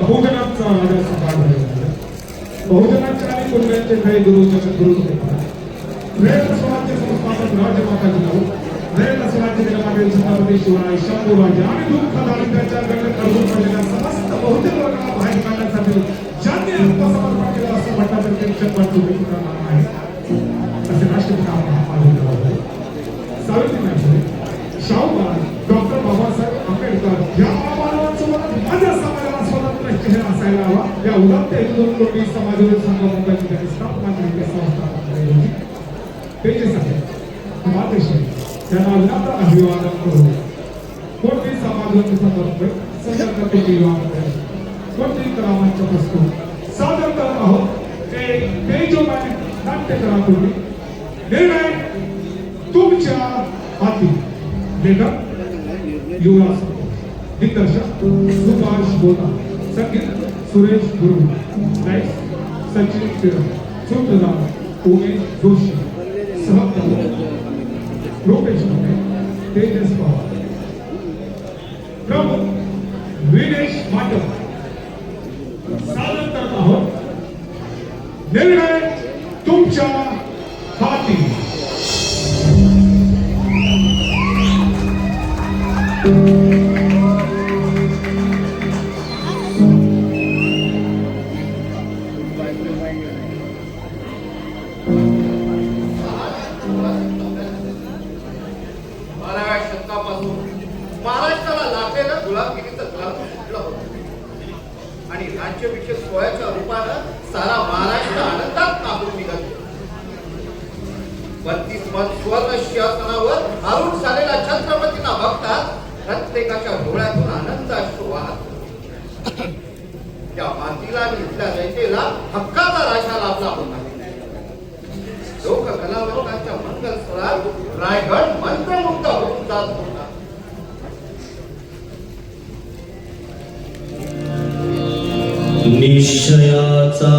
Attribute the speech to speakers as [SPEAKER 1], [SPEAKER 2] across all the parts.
[SPEAKER 1] बहुजनांचा माझा समाज आहे. बहुजनांचे आणि कुटुंबांचे काही गुरु गुरु रयत स्वराज्य संस्थापक राजमाता जिजाऊ रयत स्वराज्य दिनामागील छत्रपती शिवराय शंभू राजे आणि दुःख दारिद्र्याच्या गट करून पडलेल्या समस्त बहुजन वर्गाला बाहेर काढण्यासाठी ज्यांनी आत्मसमर्पण केलं असं म्हटलं तर त्यांच्या पाठोपाठी तुला आहे. असे राष्ट्रपिता सावित्रीबाई फुले शाहू महाराज डॉक्टर बाबासाहेब आंबेडकर या महामानवांसोबत माझ्या समाजाला स्वतंत्र असायला हवा. या उदात्त हिंदू लोणी समाजातील संघ मुंबईची त्यांनी स्थापना त्या संस्थापना त्याच्यासाठी मातेश्वरी त्यांना विनम्र अभिवादन करून कोणती समाजवादी संदर्भ संघटनेची विवाह कोणती करामांच्या वस्तू सादर करत आहोत. ते तेजोमय नाट्य कलाकृती निर्णय तुमच्या हाती. लेखक युवराज दिग्दर्शक सुभाष बोला संगीत सुरेश गुरु लाइट सचिन फिरम सूत्रधार उमेश जोशी सहकार्य रुपेश मोठे तेजस पवार. प्रमुख विनेश माटव. सादर करत आहोत. निर्णय तुमच्या हाती.
[SPEAKER 2] बाराव्या महाराष्ट्राला लाभलेलं गुलामगिरीचं घर फुटलं होतं. आणि राज्याभिषेक सोहळ्याच्या रूपानं सारा महाराष्ट्र आनंदात कापून निघत बत्तीस मत सुवर्ण सिंहासनावर आरूढ झालेला छत्रपतींना बघतात प्रत्येकाच्या डोळ्यातून आनंद असतो वाहत. त्या मातीला आणि इथल्या जनतेला हक्काचा राजा लाभला होता. लोक कलावंतांच्या मंगल स्वरात रायगड मंत्रमुग्ध होऊन जात. होता
[SPEAKER 3] निश्चयाचा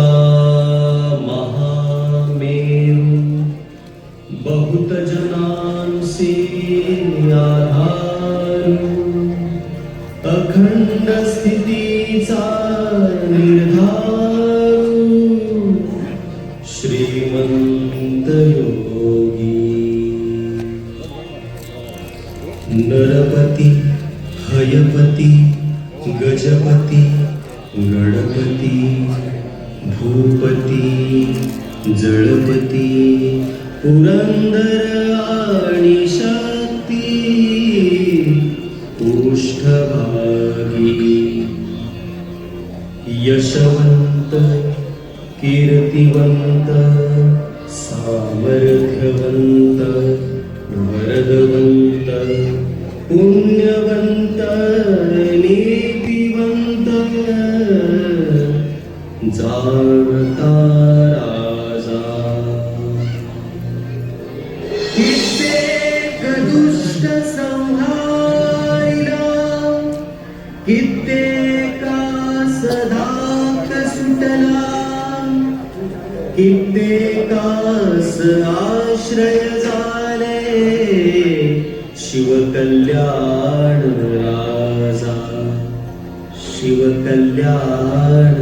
[SPEAKER 3] आश्रय झाले. शिवकल्याण राजा. शिवकल्याण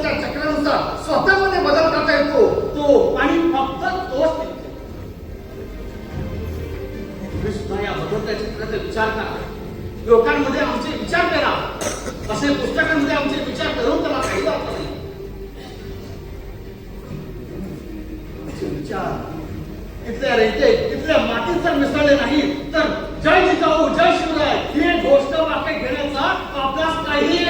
[SPEAKER 4] स्वतःच्या चक्रानुसार स्वतःमध्ये बदल करता येतो. तो आणि फक्त तोच या चक्राचा विचार करा. लोकांमध्ये आमचे विचार करा. असे पुस्तकांमध्ये आमचे विचार करून त्याला काही नाही. विचार इथल्या रेते इथल्या मातीत जर मिसळले नाही तर जय जिजाऊ जय शिवराय हे गोष्ट वाटे घेण्याचा
[SPEAKER 5] अभ्यास
[SPEAKER 2] काही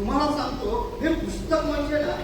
[SPEAKER 5] तुम्हाला
[SPEAKER 2] सांगतो हे पुस्तक म्हणजे ना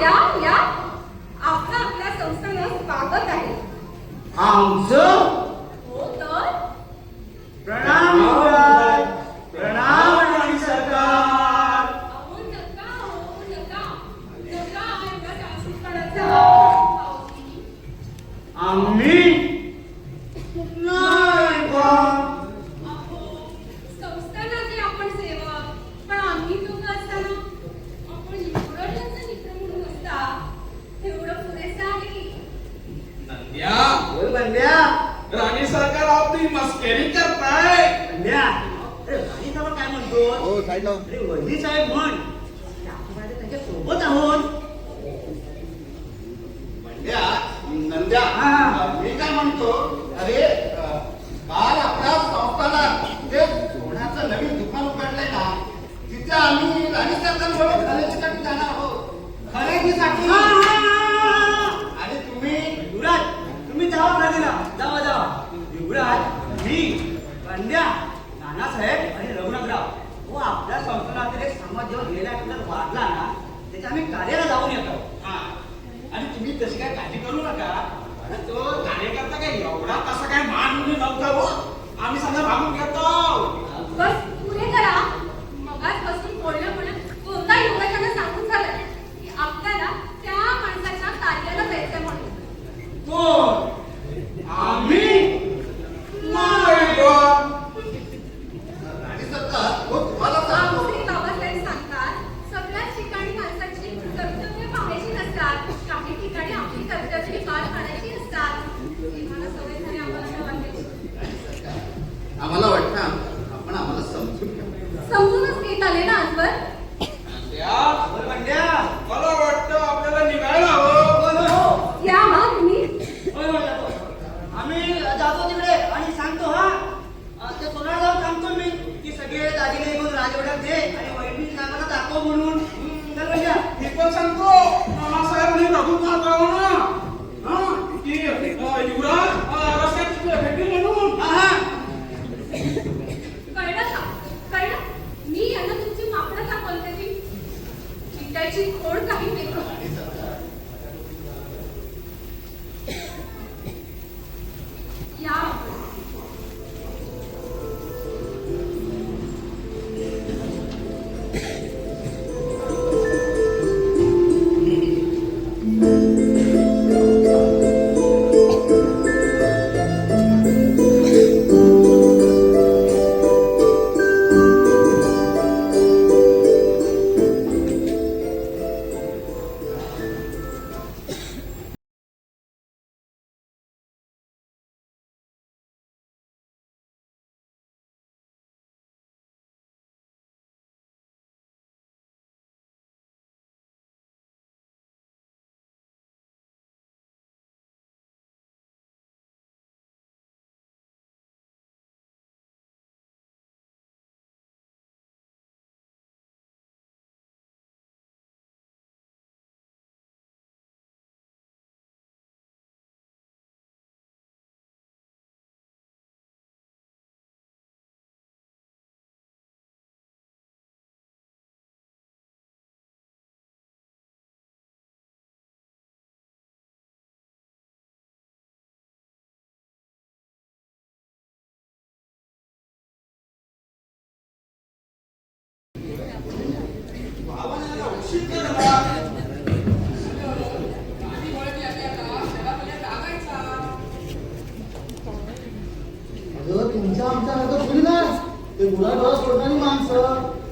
[SPEAKER 5] या या. आपलं आपल्या संस्थेनं स्वागत आहे.
[SPEAKER 4] आमचं
[SPEAKER 6] A ver.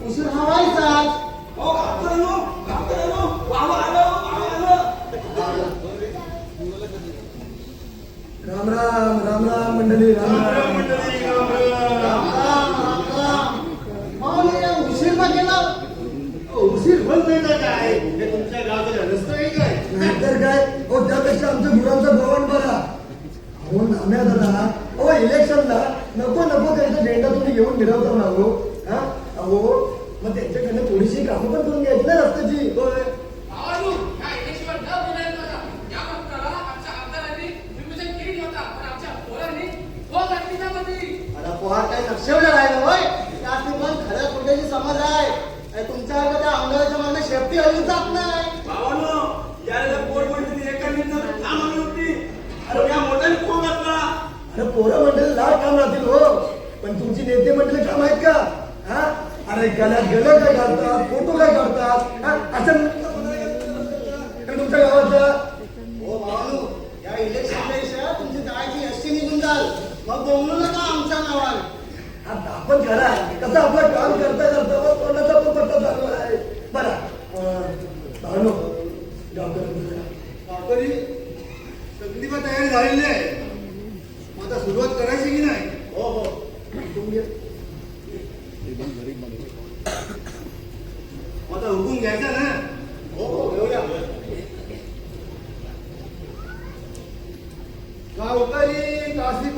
[SPEAKER 6] उशीर हवायचा
[SPEAKER 7] हो,
[SPEAKER 6] राम राम राम राम मंडळी राम राम. राम राम उशीर का केला?
[SPEAKER 8] हो, उशीर बंद नाही काय? हे तुमच्या गावचं रस्ता काय?
[SPEAKER 6] तर काय? हो त्यापेक्षा आमच्या मुलांचा भवन बघा. हो नाम्या दादा. हो इलेक्शनला नको नको त्यांचा झेंडा तुम्ही घेऊन मिरवतो ना हो? हा हो मग त्यांच्याकडनं थोडीशी कामं पण करून घ्यायची ना रस्त्याची. पोहार काय नक्षेवलं राहिलं होय? त्यात मन खऱ्या कुठल्याची समज आहे. तुमच्या त्या अंगाच्या मागणं शेपटी हलून जात नाही.
[SPEAKER 9] color,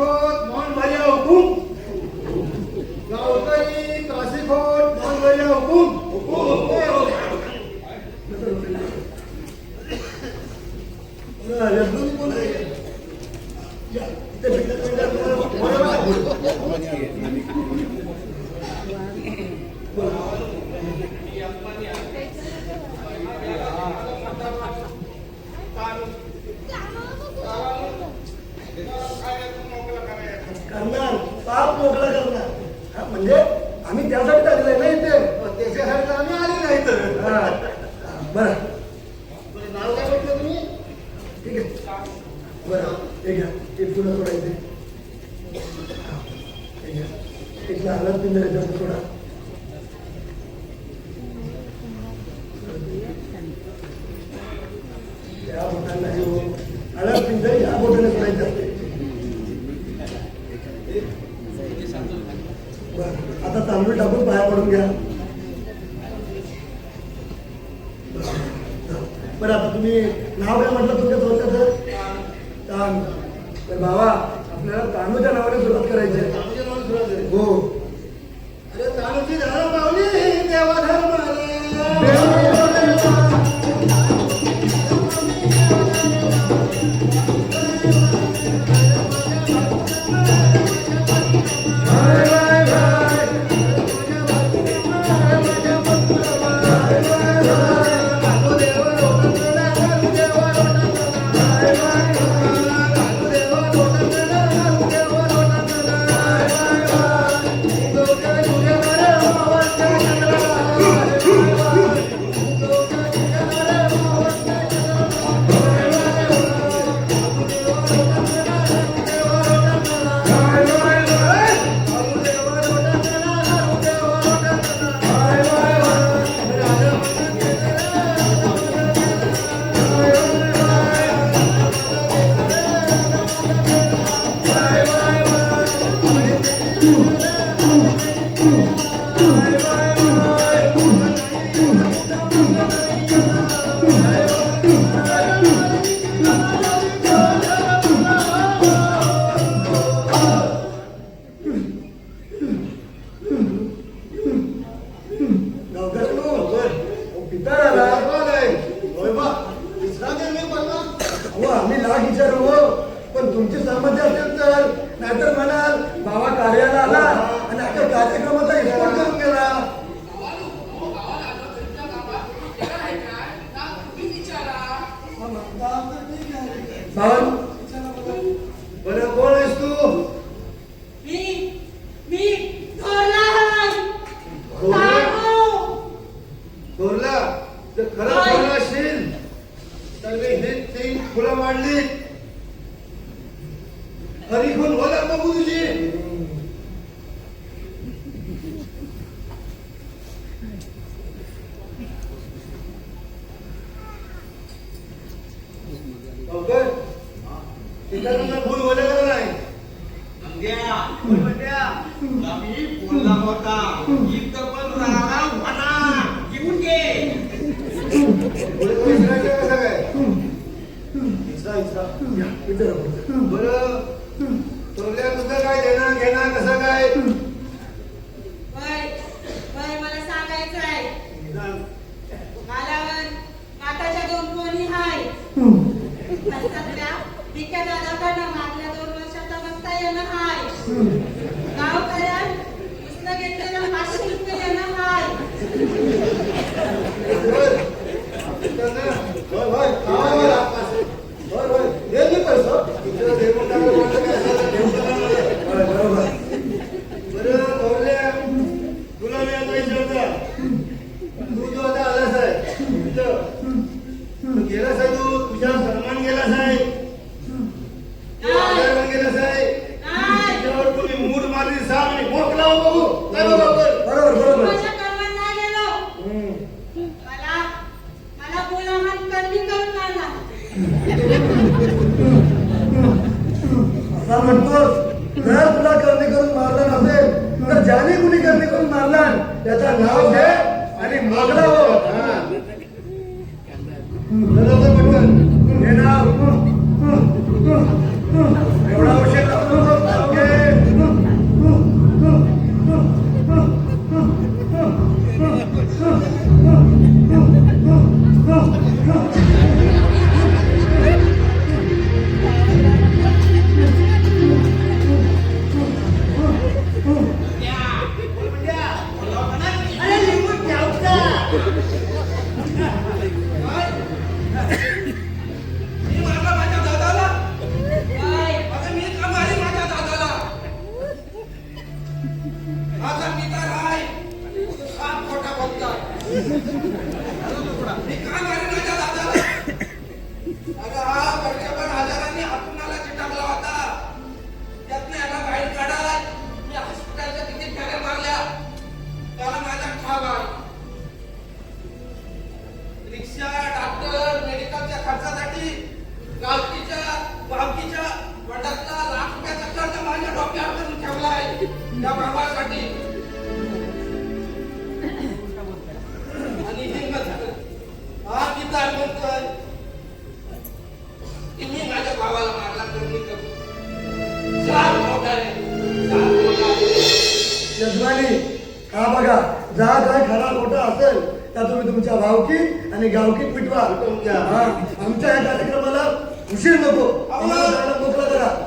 [SPEAKER 9] વખત મન ભર્યા હું? Yeah. तिकडनं फुल
[SPEAKER 10] त्या तुम्ही तुमच्या भावकी आणि
[SPEAKER 9] गावकी
[SPEAKER 10] पिटवा. आमच्या या कार्यक्रमाला उशीर नको. मोकळा करा.